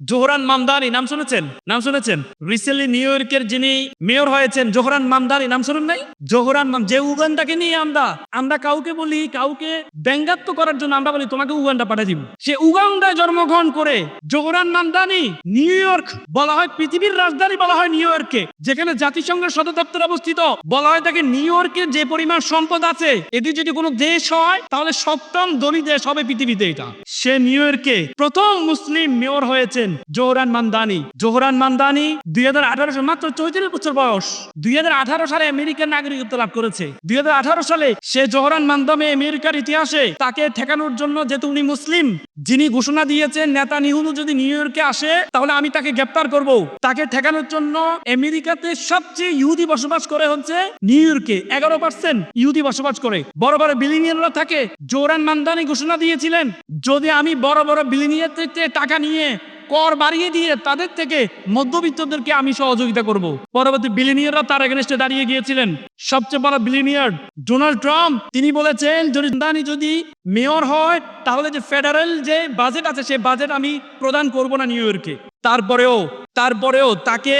Zohran Mamdani, নাম শুনেছেন? নাম শুনেছেন? রিসেন্টলি নিউ ইয়র্কের যিনি মেয়র হয়েছেন, জোহরান মামদানি, নাম শুনুন নাই? জোহরান মাম, যে উগান্ডাকে নিয়ে আমরা আমরা কাউকে বলি, কাউকে ব্যঙ্গাত্ম করার জন্য আমরা বলি, তোমাকে উগান্ডা পাঠিয়ে দিব। সে উগান্ডায় জন্মগ্রহণ করে জোহরান মামদানি নিউ ইয়র্ক বলা হয়, পৃথিবীর রাজধানী বলা হয় নিউ ইয়র্ককে যেখানে জাতিসংঘের সদর দপ্তর অবস্থিত। বলা হয় তাকে নিউ ইয়র্কের যে পরিমাণ সম্পদ আছে এটি যদি কোনো দেশ হয়, তাহলে সপ্তম ধনী দেশ হবে পৃথিবীতে এটা। সে নিউ ইয়র্কে প্রথম মুসলিম মেয়র হয়েছেন জোহরান মান্দানি। জোহরান মান্দানি দুই হাজার আঠারো সালে, মাত্র চৌত্রিশ বছর বয়স। দুই হাজার আঠারো সালে আমেরিকার নাগরিকত্ব লাভ করেছে। দুই হাজার আঠারো সালে সে জোহরান মান্দামে আমেরিকার ইতিহাসে তাকে ঠেকানোর জন্য যেহেতু উনি মুসলিম, যিনি ঘোষণা দিয়েছেন নেতা নিহুনু যদি নিউ ইয়র্কে আসে, তাহলে আমি তাকে গ্রেপ্তার করব। তাকে ঠেকানোর জন্য আমেরিকাতে সবচেয়ে ইহুদি বসবাস করে হচ্ছে নিউ ইয়র্কে। এগারো পার্সেন্ট ইহুদি বসবাস করে। বড় বড় বিলিনিয়াররা থাকে জোরান মান্দানি ঘোষণা দিয়েছিলেন, যদি আমি বড় বড় বিলিনিয়ার থেকে টাকা নিয়ে কর বাড়িয়ে দিয়ে তাদের থেকে মধ্যবিত্তদেরকে আমি সহযোগিতা করব। পরবর্তী বিলিনিয়াররা তার এগেনস্টে দাঁড়িয়ে গিয়েছিলেন। সবচেয়ে বড় বিলিনিয়ার ডোনাল্ড ট্রাম্প, তিনি বলেছেন, যদি যদি মেয়র হয়, তাহলে যে ফেডারেল যে বাজেট আছে সেই বাজেট আমি প্রদান করব না নিউ ইয়র্কে। তারপরেও তারপরেও তাকে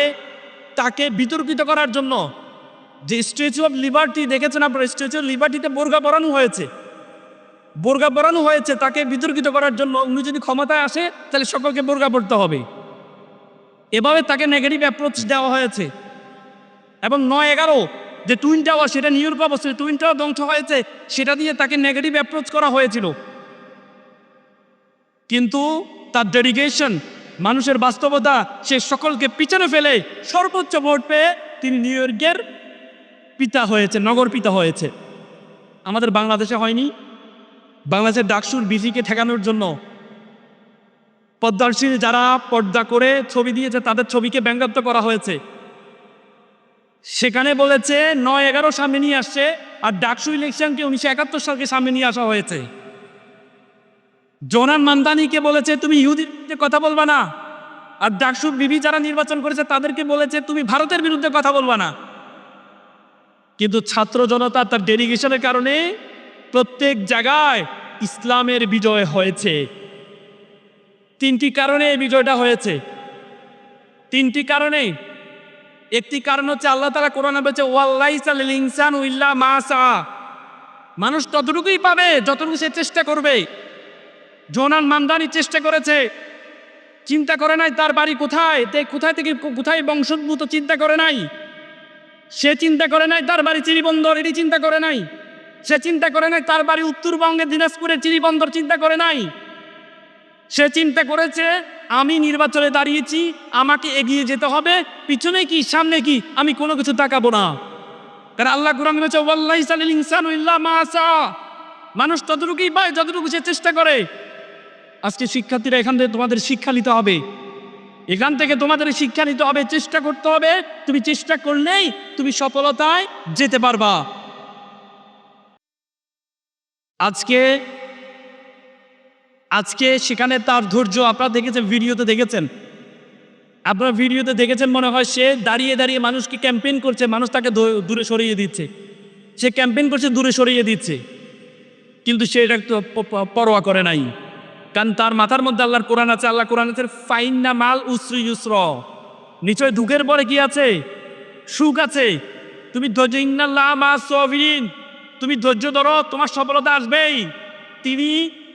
তাকে বিতর্কিত করার জন্য যে স্ট্যাচু অফ লিবার্টি দেখেছেন আপনার? স্ট্যাচু অফ লিবার্টিতে বোরগা পরানো হয়েছে। বোরগা পরানো হয়েছে, তাকে বিতর্কিত করার জন্য উনি যদি ক্ষমতায় আসে, তাহলে সকলকে বোরগা পড়তে হবে। এভাবে তাকে নেগেটিভ অ্যাপ্রোচ দেওয়া হয়েছে। এবং নয় এগারো, যে টুইন টাওয়ার সেটা নিউ ইয়র্ক অবস্থিত টুইন টাওয়ার ধ্বংস হয়েছে, সেটা দিয়ে তাকে নেগেটিভ অ্যাপ্রোচ করা হয়েছিল। কিন্তু তার ডেডিকেশন মানুষের বাস্তবতা, সে সকলকে পিছনে ফেলে সর্বোচ্চ ভোট পেয়ে তিনি নিউ ইয়র্কের পিতা হয়েছে নগর পিতা হয়েছে। আমাদের বাংলাদেশে হয়নি। বাংলাদেশের ডাকসুর বিজিকে ঠেকানোর জন্য পদ্মাশীল যারা পর্দা করে ছবি দিয়েছে, তাদের ছবিকে ব্যঙ্গাত্ম করা হয়েছে। সেখানে বলেছে, নয় এগারো সামনে নিয়ে আসছে আর ডাকসু ইলেকশনকে উনিশশো একাত্তর সালকে সামনে নিয়ে আসা হয়েছে। জোনান মান্দানিকে বলেছে, তুমি ইহুদির বিরুদ্ধে কথা বলবা না। আর ডাকসুর বিবি যারা নির্বাচন করেছে, তাদেরকে বলেছে, তুমি ভারতের বিরুদ্ধে কথা বলবা না। কিন্তু ছাত্র জনতা তার ডেলিগেশনের কারণে প্রত্যেক জায়গায় ইসলামের বিজয় হয়েছে। তিনটি কারণে এই বিজয়টা হয়েছে। তিনটি কারণে একটি কারণ হচ্ছে আল্লাহ তালা কোরআনে বলছে ওয়াল্লাইসাল ইনসান উইল্লা মাসা মানুষ ততটুকুই পাবে যতটুকু সে চেষ্টা করবে। জোনান মান্দানি চেষ্টা করেছে। চিন্তা করে নাই, তার বাড়ি কোথায়? তে কোথায় থেকে কোথায় বংশোদ্ভূত? চিন্তা করে নাই। সে চিন্তা করে নাই, তার বাড়ি চিরিবন্দর? এটি চিন্তা করে নাই। সে চিন্তা করে নাই, তার বাড়ি উত্তরবঙ্গের দিনাজপুরের চিরিবন্দর চিন্তা করে নাই। সে চিন্তা করেছে, আমি নির্বাচনে দাঁড়িয়েছি, আমাকে এগিয়ে যেতে হবে, পিছনে কি, সামনে কি, আমি কোনো কিছু তাকাবো না। কারণ আল্লাহ কোরআন বলেছে, ওয়াল্লাহি সালিল ইনসানু ইল্লা মা আসা। মানুষ ততটুকুই পায়, যতটুকু সে চেষ্টা করে। আজকে শিক্ষার্থীরা এখান থেকে তোমাদের শিক্ষা নিতে হবে। এখান থেকে তোমাদের শিক্ষা নিতে হবে, চেষ্টা করতে হবে। তুমি চেষ্টা করলেই তুমি সফলতায় যেতে পারবা। আজকে আজকে সেখানে তার ধৈর্য, আপনারা দেখেছেন, ভিডিওতে দেখেছেন। আপনারা ভিডিওতে দেখেছেন, মনে হয় সে দাঁড়িয়ে দাঁড়িয়ে মানুষকে ক্যাম্পেইন করছে, মানুষ তাকে দূরে সরিয়ে দিচ্ছে। সে ক্যাম্পেইন করছে, দূরে সরিয়ে দিচ্ছে। কিন্তু সে এটা পরোয়া করে নাই। কারণ তার মাথার মধ্যে আল্লাহর কোরআন আছে আল্লাহ কোরআন আছে, ফাইন্না মাল উসরি ইউসর। নিশ্চয় দুঃখের পরে কি আছে? সুখ আছে। তুমি ধৈর্য ইন্নাল্লাহ মা সবিন তুমি ধৈর্য ধরো, তোমার সফলতা আসবেই। তিনি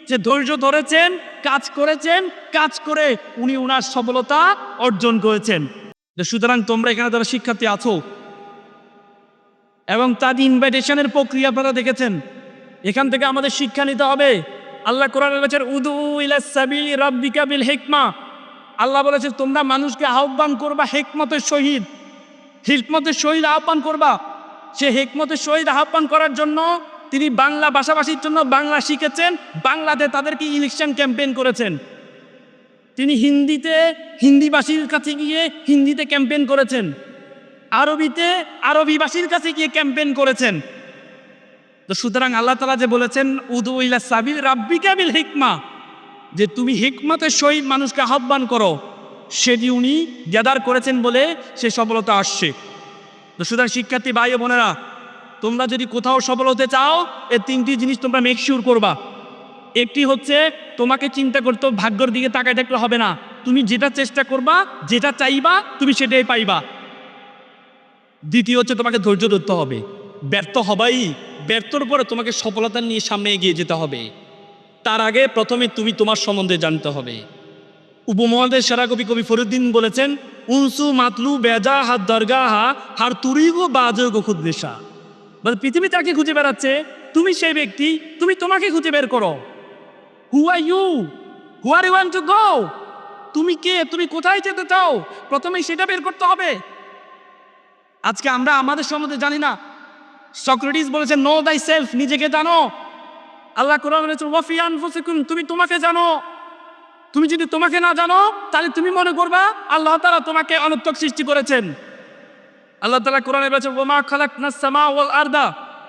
যে ধৈর্য ধরেছেন, কাজ করেছেন, কাজ করে উনি উনার সফলতা অর্জন করেছেন। সুতরাং তোমরা এখানে যারা শিক্ষার্থী আছো, এবং তার ইনভাইটেশনের প্রক্রিয়া আপনারা দেখেছেন, এখান থেকে আমাদের শিক্ষা নিতে হবে। আল্লাহ কোরআন বলেছেন, উদু ইলা সাবিল রাব্বিকা হিকমা। আল্লাহ বলেছে তোমরা মানুষকে আহ্বান করবা, হেকমতের শহীদ হিকমতের শহীদ আহ্বান করবা। সে হেকমতের সহিত আহ্বান করার জন্য তিনি বাংলা ভাষাভাষীর জন্য বাংলা শিখেছেন, বাংলাতে তাদেরকে ইলেকশন ক্যাম্পেইন করেছেন। তিনি হিন্দিতে, হিন্দিভাষীর কাছে গিয়ে হিন্দিতে ক্যাম্পেইন করেছেন। আরবিতে, আরবিভাষীর কাছে গিয়ে ক্যাম্পেইন করেছেন। তো সুতরাং আল্লাহ তালা যে বলেছেন, উদু ইলা সাবিল রাব্বি বিল হিকমা যে তুমি হিকমতের সহিত মানুষকে আহ্বান করো, সেটি উনি গ্যাদার করেছেন বলে সে সফলতা আসছে। তো সুতরাং শিক্ষার্থী ভাই বোনেরা, তোমরা যদি কোথাও সফল হতে চাও এ তিনটি জিনিস তোমরা মেকশিওর করবা। একটি হচ্ছে, তোমাকে চিন্তা করতে ভাগ্যর দিকে তাকায় থাকলে হবে না। তুমি যেটা চেষ্টা করবা, যেটা চাইবা, তুমি সেটাই পাইবা। দ্বিতীয় হচ্ছে, তোমাকে ধৈর্য ধরতে হবে। ব্যর্থ হবাই, ব্যর্থর পরে তোমাকে সফলতা নিয়ে সামনে এগিয়ে যেতে হবে। তার আগে প্রথমে তুমি তোমার সম্বন্ধে জানতে হবে। উপমহাদেশ সেরা কবি কবি ফরিদ্দিন বলেছেন উনসু মাতলু বেজা হাত দরগাহা, হার তুরিগো বাজগো খুদ্দেশা বলে, পৃথিবী তাকে খুঁজে বেড়াচ্ছে। তুমি সেই ব্যক্তি, তুমি তোমাকে খুঁজে বের করো। Who are you who are you to go তুমি কে? তুমি কোথায় যেতে চাও? প্রথমে সেটা বের করতে হবে। আজকে আমরা আমাদের সম্বন্ধে জানি না। সক্রেটিস বলেছে নো দাই সেলফ নিজেকে জানো। আল্লাহ কোরআন বলেছে ওয়াফি আনফুসিকুম তুমি তোমাকে জানো। তুমি যদি তোমাকে না জানো, তাহলে তুমি মনে করবা আল্লাহ তাআলা তোমাকে অনর্থক সৃষ্টি করেছেন। আল্লাহ তালা কোরআনে বলেছে, ওমা খালাকনাস সামা ওয়াল আরদা।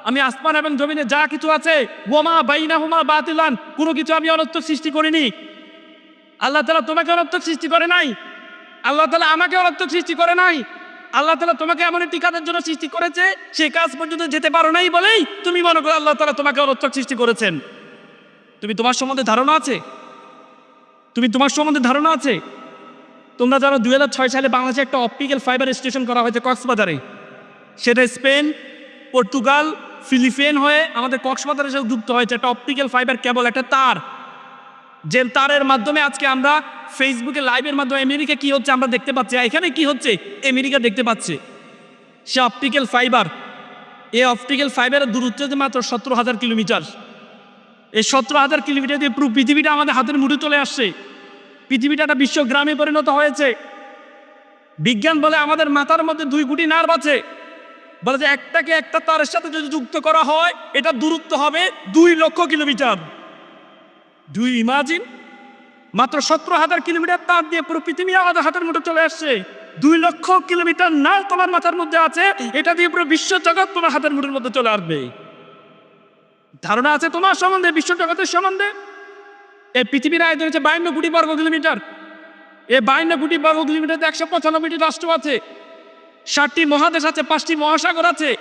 আমি আসমান এবং জমিনে যা কিছু আছে, ওমা বাইনাহুমা বাতিলান। কোনো কিছু আমি অনর্থক সৃষ্টি করিনি। আল্লাহ তালা তোমাকে অনর্থক সৃষ্টি করে নাই। আল্লাহ তালা আমাকে অনর্থক সৃষ্টি করে নাই। আল্লাহ তালা তোমাকে এমন একটি কাজের জন্য সৃষ্টি করেছে, সে কাজ পর্যন্ত যেতে পারো নাই বলেই তুমি মনে করো আল্লাহ তালা তোমাকে অনর্থক সৃষ্টি করেছেন। তুমি তোমার সম্বন্ধে ধারণা আছে? তুমি তোমার সম্বন্ধে ধারণা আছে? তোমরা জানো দু হাজার ছয় সালে বাংলাদেশে একটা অপটিক্যাল ফাইবার স্টেশন করা হয়েছে কক্সবাজারে। সেটা স্পেন, পর্তুগাল, ফিলিপিন হয়ে আমাদের কক্সবাজারের সাথে যুক্ত হয়েছে। একটা অপটিক্যাল ফাইবার কেবল একটা তার। যে তারের মাধ্যমে আজকে আমরা ফেসবুকে লাইভের মাধ্যমে আমেরিকা কি হচ্ছে আমরা দেখতে পাচ্ছি। এখানে কি হচ্ছে? আমেরিকা দেখতে পাচ্ছে। সে অপটিক্যাল ফাইবার এই অপটিক্যাল ফাইবারের দূরত্ব মাত্র সতেরো হাজার কিলোমিটার। এই সতেরো হাজার কিলোমিটার দিয়ে পুরো পৃথিবীটা আমাদের হাতের মুঠে চলে আসছে। পৃথিবীটা একটা বিশ্ব গ্রামে পরিণত হয়েছে। বিজ্ঞান বলে আমাদের মাথার মধ্যে দুই কোটি নার্ভ আছে। বলে যে একটাকে একটা তারের সাথে যদি যুক্ত করা হয়, এটা দূরত্ব হবে দুই লক্ষ কিলোমিটার। দুই ইমাজিন মাত্র সতেরো হাজার কিলোমিটার তার দিয়ে পুরো পৃথিবী আমাদের হাতের মধ্যে চলে আসছে। দুই লক্ষ কিলোমিটার নাল তোমার মাথার মধ্যে আছে, এটা দিয়ে পুরো বিশ্ব জগৎ তোমার হাতের মুঠের মধ্যে চলে আসবে। ধারণা আছে তোমার সম্বন্ধে, বিশ্ব জগতের সম্বন্ধে? এই পৃথিবীর আয়তন হচ্ছে বায়ান্ন কোটি বর্গ কিলোমিটার। এই বায়ান্ন কোটি বর্গ কিলোমিটার একশো পঁচানব্বইটি রাষ্ট্র আছে। ষাটটি মহাদেশ আছে, পাঁচটি মহাসাগর আছে।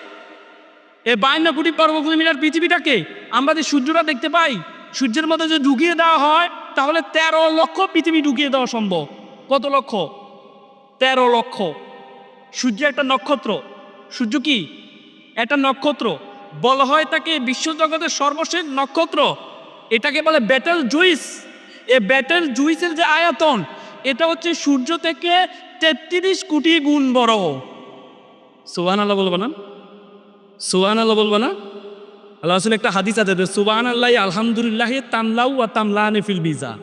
এই বায়ান্ন কোটি বর্গ কিলোমিটার পৃথিবীটাকে আমরা যে সূর্যটা দেখতে পাই, সূর্যের মধ্যে যদি ঢুকিয়ে দেওয়া হয়, তাহলে তেরো লক্ষ পৃথিবী ঢুকিয়ে দেওয়া সম্ভব। কত লক্ষ? তেরো লক্ষ। সূর্য একটা নক্ষত্র। সূর্য কি? একটা নক্ষত্র। বলা হয় তাকে বিশ্বজগতের সর্বশেষ নক্ষত্র। এটাকে বলে ব্যাটেল জুইস। এ ব্যাটেল জুইসের যে আয়তন, এটা হচ্ছে সূর্য থেকে তেত্রিশ কোটি গুণ বড়। সোহান আল্লাহ বলব না? সোহান আল্লাহ বলব না? আল্লাহ আসলে একটা হাদিস আছে সুবাহান আল্লাহ আলহামদুলিল্লাহ তামলাউ আর তামলানে ফিল বিজা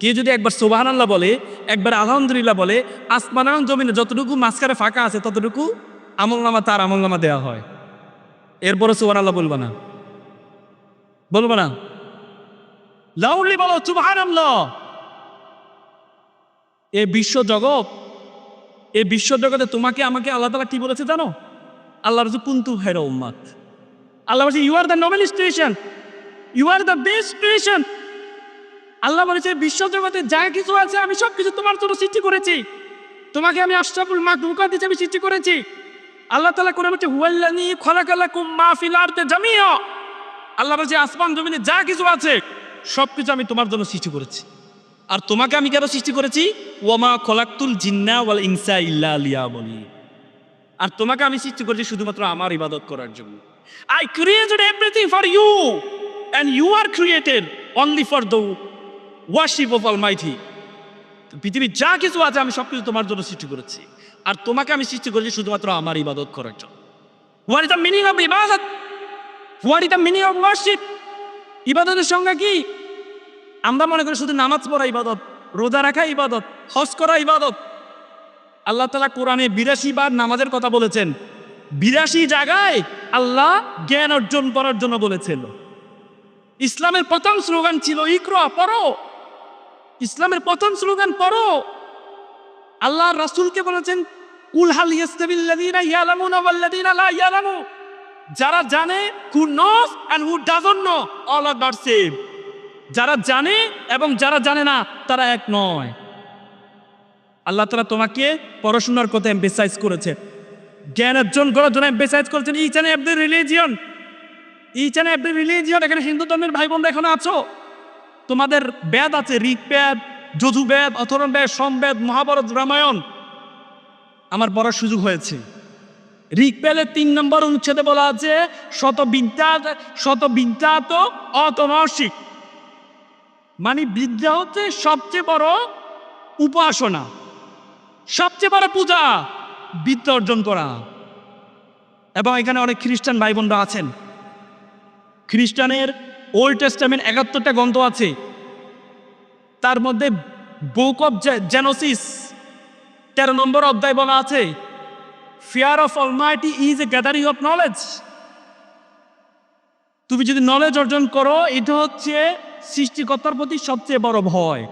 কে যদি একবার সুবাহান আল্লাহ বলে, একবার আলহামদুলিল্লাহ বলে, আসমানান জমিনে যতটুকু মাঝখানে ফাঁকা আছে, ততটুকু আমলনামা তার আমলনামা দেওয়া হয়। এরপরে সুবান আল্লাহ বলব না। বলব না। লাউলি বলো সুবাহান এ বিশ্ব জগৎ, এ বিশ্ব জগতে তোমাকে, আমাকে আল্লাহ তালা কি বলেছে জানো? আল্লাহ রসুল কুন্তু হেরো উম্মাদ আল্লাহ বলছে you are the noble station you are the best station আল্লাহ বলেছে, বিশ্ব জগতে যা কিছু আছে, আমি সব কিছু তোমার জন্য সৃষ্টি করেছি। তোমাকে আমি আশরাফুল মাকলুকাত হিসেবে সৃষ্টি করেছি। আল্লাহ তালা করে বলছে হুয়াল্লানি খলাকালাকুম মা ফিল আরতে জামিয়া আল্লাহ বলছে, আসমান জমিনে যা কিছু আছে সব কিছু আমি তোমার জন্য সৃষ্টি করেছি। আর তোমাকে আমি কেন সৃষ্টি করেছি? ওয়ামা খলাক্তুল জিন্না ওয়াল ইনসা ইল্লা আলিয়া বলি আর তোমাকে আমি সৃষ্টি করেছি শুধুমাত্র আমার ইবাদত করার জন্য। I created everything for you and you are created only for the worship of all almighty পৃথিবীর যা কিছু আছে, আমি সব কিছু তোমার জন্য সৃষ্টি করেছি। আর তোমাকে আমি সৃষ্টি করেছি শুধুমাত্র আমার ইবাদত করার জন্য। What is the meaning of ইবাদত what is the meaning of worship ইবাদতের সংজ্ঞা কি? আমরা মনে করি শুধু নামাজ পড়া ইবাদত, রোজা রাখা ইবাদত, হজ করা ইবাদত। আল্লাহ তালা কোরআনে বিরাশি বার নামাজের কথা বলেছেন। বিরাশি জায়গায় আল্লাহ জ্ঞান অর্জন করার জন্য বলেছিল। ইসলামের প্রথম স্লোগান ছিল, ইকরা, পড়ো। ইসলামের প্রথম স্লোগান, পড়ো। আল্লাহ রাসূলকে বলেছেন, কুল হাল ইয়াস্তাবিল্লাযীনা ইয়ালামুনা ওয়াল্লাযীনা লা ইয়ালামু? যারা জানে who knows and who doesn't know all are not same যারা জানে এবং যারা জানে না, তারা এক নয়। আল্লাহ তালা তোমাকে পড়াশোনার কথা এম্পেসাইজ করেছে। জ্ঞান অর্জন করার জন্য এম্পেসাইজ করেছেন each and every religion each and every religion এখানে হিন্দু ধর্মের ভাই বোনরা এখানে আছো? তোমাদের বেদ আছে, ঋগ্বেদ যজুবেদ অথর্ববেদ সমবেদ মহাভারত, রামায়ণ। আমার পড়ার সুযোগ হয়েছে। ঋগ্বেদের তিন নম্বর অনুচ্ছেদে বলা আছে শত বিদ্যা শত বিদ্যা তো অতনসিক মানে বিদ্যা হচ্ছে সবচেয়ে বড় উপাসনা, সবচেয়ে বড় পূজা, বিদ্যা অর্জন করা। এবং এখানে অনেক খ্রিস্টান ভাই বোনরা আছেন। খ্রিস্টানের ওল্ড টেস্টামেন্ট একাত্তরটা গ্রন্থ আছে। তার মধ্যে বুক অফ জেনোসিস তেরো নম্বর অধ্যায় বলা আছে fear of almighty is a gathering of knowledge তুমি যদি নলেজ অর্জন করো, এটা হচ্ছে সৃষ্টিকর্তার প্রতি সবচেয়ে বড় ভয়।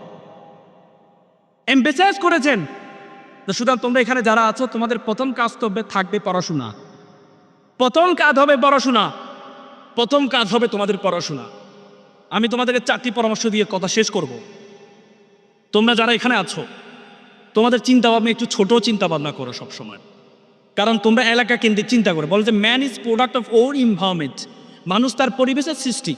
এমবেসাইজ করেছেন। তো সুতরাং তোমরা এখানে যারা আছো, তোমাদের প্রথম কাজ তবে থাকবে পড়াশোনা। প্রথম কাজ হবে পড়াশোনা। প্রথম কাজ হবে তোমাদের পড়াশোনা। আমি তোমাদেরকে চারটি পরামর্শ দিয়ে কথা শেষ করব। তোমরা যারা এখানে আছো, তোমাদের চিন্তা ভাবনা একটু ছোট চিন্তা ভাবনা করো সবসময়। কারণ তোমরা এলাকা কেন্দ্রিক চিন্তা করো। বলো যে man is product of our environment মানুষ তার পরিবেশের সৃষ্টি।